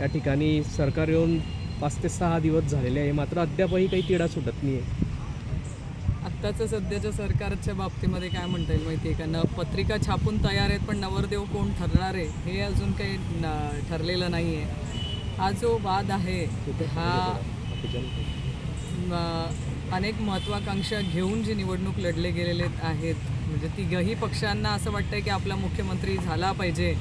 या ठिकाणी सरकार येऊन पाच ते सहा दिवस झालेले आहे. मात्र अद्यापही काही तिढा सुटत नाही आहे आत्ताचं सध्याच्या सरकारच्या बाबतीमध्ये काय म्हणता येईल माहिती आहे का? न पत्रिका छापून तयार आहेत पण नवरदेव कोण ठरणार आहे हे अजून काही न- ठरलेलं नाही आहे हा जो वाद आहे हा अनेक महत्त्वाकांक्षा घेऊन जी निवडणूक लढले गेलेले आहेत म्हणजे तिघही पक्षांना असं वाटतंय की आपला मुख्यमंत्री झाला पाहिजे.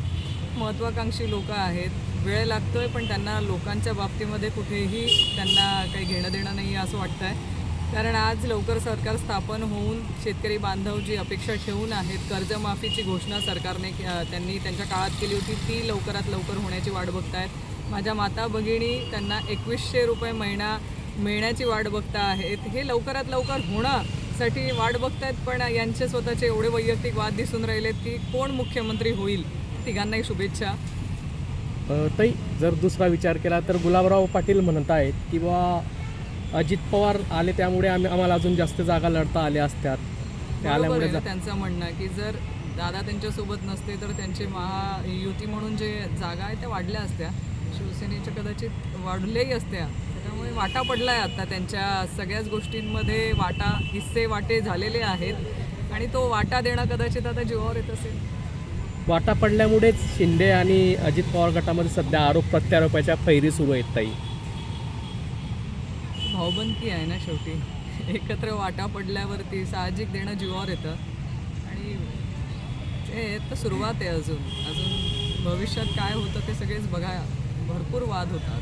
महत्त्वाकांक्षी लोक आहेत. वेळ लागतोय पण त्यांना लोकांच्या बाबतीमध्ये कुठेही त्यांना काही घेणं देणं नाही आहे असं वाटतंय. कारण आज लवकर सरकार स्थापन होऊन शेतकरी बांधव जी अपेक्षा ठेवून आहेत कर्जमाफीची घोषणा सरकारने त्यांनी त्यांच्या काळात केली होती ती लवकरात लवकर होण्याची वाट बघतायत. माझ्या माता भगिनी त्यांना एकवीसशे रुपये महिना मिळण्याची वाट बघता आहेत. हे लवकरात लवकर होण्यासाठी वाट बघतायत पण यांचे स्वतःचे एवढे वैयक्तिक वाद दिसून राहिलेत की कोण मुख्यमंत्री होईल? तिघांनाही शुभेच्छा. ताई जर दुसरा विचार केला तर गुलाबराव पाटील म्हणत आहेत की बा अजित पवार आले त्यामुळे आम्ही आम्हाला अजून जास्त जागा लढता आल्या असत्यात. ते बरोबर आल्यामुळे आहे जा- त्यांचं म्हणणं की जर दादा त्यांच्यासोबत नसते तर त्यांचे महायुती म्हणून जे जागा आहेत त्या वाढल्या असत्या. शिवसेनेच्या कदाचित वाढल्याही असत्या. त्याच्यामुळे वाटा पडला आहे आता त्यांच्या सगळ्याच गोष्टींमध्ये वाटा हिस्से वाटे झालेले आहेत. आणि तो वाटा देणं कदाचित आता जीवावर येत असेल. वाटा पडल्यामुळेच शिंदे आणि अजित पवार गटामध्ये सध्या आरोप प्रत्यारोपाच्या फैरी सुरू आहेत ताई. भावबंदकी आहे ना शेवटी. एकत्र वाटा पडल्यावरती साहजिक देणं जीवावर येतं. आणि ते तर सुरुवात आहे अजून. अजून भविष्यात काय होतं ते सगळेच बघा. भरपूर वाद होतात.